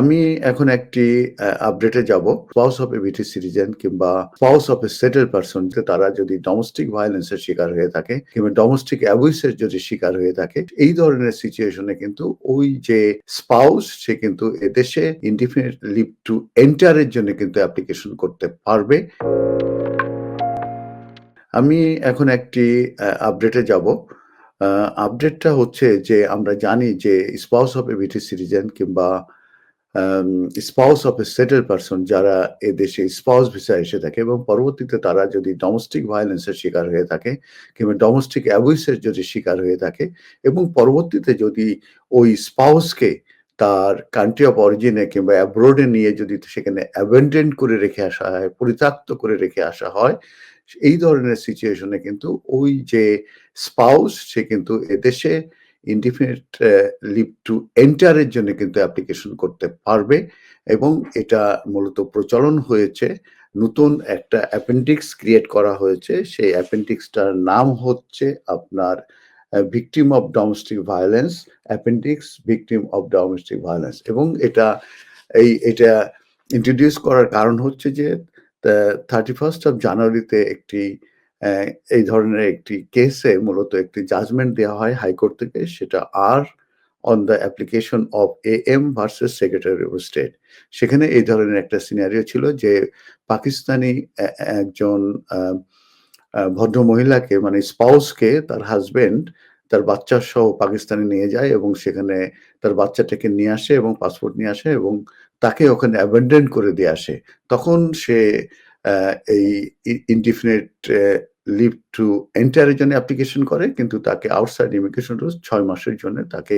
আমি এখন একটি আপডেটে যাব। Spouse of a British citizen কিংবা spouse of a settle person তারা যদি ডোমেস্টিক ভায়োলেন্সের শিকার হয়ে থাকে কিংবা ডোমেস্টিক অ্যাবুইসের যদি শিকার হয়ে থাকে, এই ধরনের সিচুয়েশনে কিন্তু ওই যে স্পাউস সে কিন্তু এদেশে ইনডিফিনিট লিভ টু এন্টারের জন্য কিন্তু অ্যাপ্লিকেশন করতে পারবে। আমি এখন একটি আপডেটে যাব। আপডেটটা হচ্ছে যে আমরা জানি যে spouse of a British citizen কিংবা spouse of a settle person যারা এ দেশে স্পাউস ভিসা এসে থাকে এবং পরবর্তীতে তারা যদি ডোমেস্টিক ভায়োলেন্সের শিকার হয়ে থাকে কিংবা ডোমেস্টিক অ্যাবুইসের যদি শিকার হয়ে থাকে এবং পরবর্তীতে যদি ওই স্পাউসকে তার কান্ট্রি অফ অরিজিনে কিংবা অ্যাব্রোডে নিয়ে যদি সেখানে অ্যাবেন্ডেন্ট করে রেখে আসা হয়, পরিত্যক্ত করে রেখে আসা হয়, এই ধরনের সিচুয়েশনে কিন্তু ওই যে স্পাউস সে কিন্তু এদেশে ইনডিফিনিট লিভ টু এন্টারের জন্য কিন্তু অ্যাপ্লিকেশন করতে পারবে এবং এটা মূলত প্রচলন হয়েছে। নতুন একটা অ্যাপেন্ডিক্স ক্রিয়েট করা হয়েছে। সেই অ্যাপেন্ডিক্সটার নাম হচ্ছে আপনার victim of domestic violence appendix victim of domestic violence এবং এটা, এই, এটা ইন্ট্রোডিউস করার কারণ হচ্ছে যে থার্টি ফার্স্ট অফ জানুয়ারিতে একটি এই ধরনের একটি কেসে মূলত একটি জাজমেন্ট দেওয়া হয় হাইকোর্ট থেকে, সেটা R on the application of A M versus secretary of state সেখানে এই ধরনের একটা সিনারিও ছিল যে পাকিস্তানি একজন ভদ্র মহিলাকে মানে স্পাউসকে তার হাজবেন্ড তার বাচ্চা সহ পাকিস্তানে নিয়ে যায় এবং সেখানে তার বাচ্চাটাকে নিয়ে আসে এবং পাসপোর্ট নিয়ে আসে এবং তাকে ওখানে অ্যাবেন্ডেন্ট করে দিয়ে আসে। তখন সে এই ইনডিফিনিট লিভ টু এন্টারের জন্য অ্যাপ্লিকেশন করে, কিন্তু তাকে আউটসাইড ইমিগ্রেশন রুলস ছয় মাসের জন্য তাকে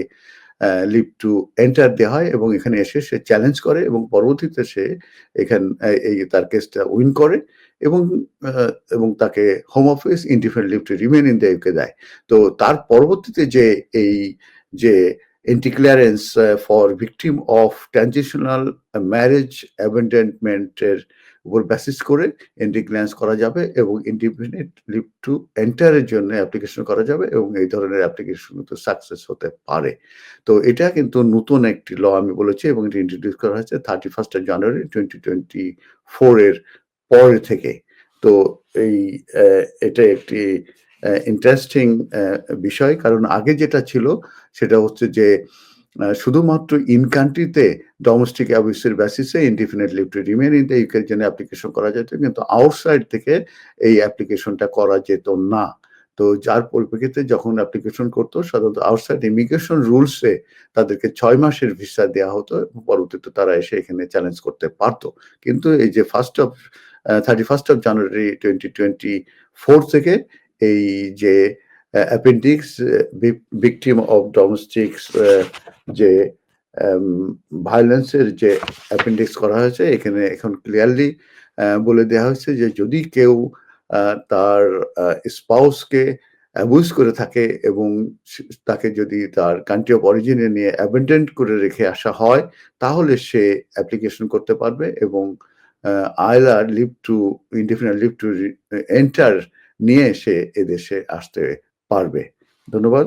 লিভ টু এন্টার দেওয়া হয় এবং এখানে এসে সে চ্যালেঞ্জ করে এবং পরবর্তীতে সে এখান, এই তার কেসটা উইন করে এবং এবং তাকে home office indefinite leave to remain in the দেয়। তো তার পরবর্তীতে যে এই, যে entry clearance for victim of transitional marriage অ্যাবেন্ডেন্টমেন্টের উপর বেসিস করে এন্টিক্লিয়ারেন্স করা যাবে এবং ইন্ডিপেন্ডেন্ট লিভ টু এন্টারের জন্য অ্যাপ্লিকেশন করা যাবে এবং এই ধরনের অ্যাপ্লিকেশন কিন্তু সাকসেস হতে পারে। তো এটা কিন্তু নতুন একটি ল আমি বলেছি এবং এটা ইন্ট্রোডিউস করা হয়েছে thirty first January twenty twenty ফোরের পরে থেকে। তো এই এটা একটি ইন্টারেস্টিং বিষয় কারণ আগে যেটা ছিল সেটা হচ্ছে যে শুধুমাত্র ইন কান্ট্রিতে ডোমেস্টিক অ্যাবিউসের বেসিসে indefinite leave to remain in the ইউকের জন্য অ্যাপ্লিকেশন করা যেত, কিন্তু আউটসাইড থেকে এই অ্যাপ্লিকেশনটা করা যেত না। তো যার পরিপ্রেক্ষিতে যখন অ্যাপ্লিকেশন করতো, সাধারণত আউটসাইড ইমিগ্রেশন রুলসে তাদেরকে ছয় মাসের ভিসা দেওয়া হতো পরবর্তীতে তারা এসে এখানে চ্যালেঞ্জ করতে পারতো। কিন্তু এই যে first of thirty first of January twenty twenty four থেকে এই যে অ্যাপেন্ডিক্স ভিকটিম অফ ডোমেস্টিক্স যে ভায়োলেন্সের যে অ্যাপেন্ডিক্স করা হয়েছে, এখানে এখন ক্লিয়ারলি বলে দেওয়া হয়েছে যে, যদি কেউ তার স্পাউসকে অ্যাবুজ করে থাকে এবং তাকে যদি তার কান্ট্রি অফ অরিজিনে নিয়ে অ্যাবেন্ডেন্ট করে রেখে আসা হয়, তাহলে সে অ্যাপ্লিকেশন করতে পারবে এবং ILR leave to indefinite leave to enter নিয়ে সে এদেশে আসতে পারবে। ধন্যবাদ।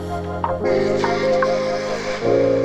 We feel love.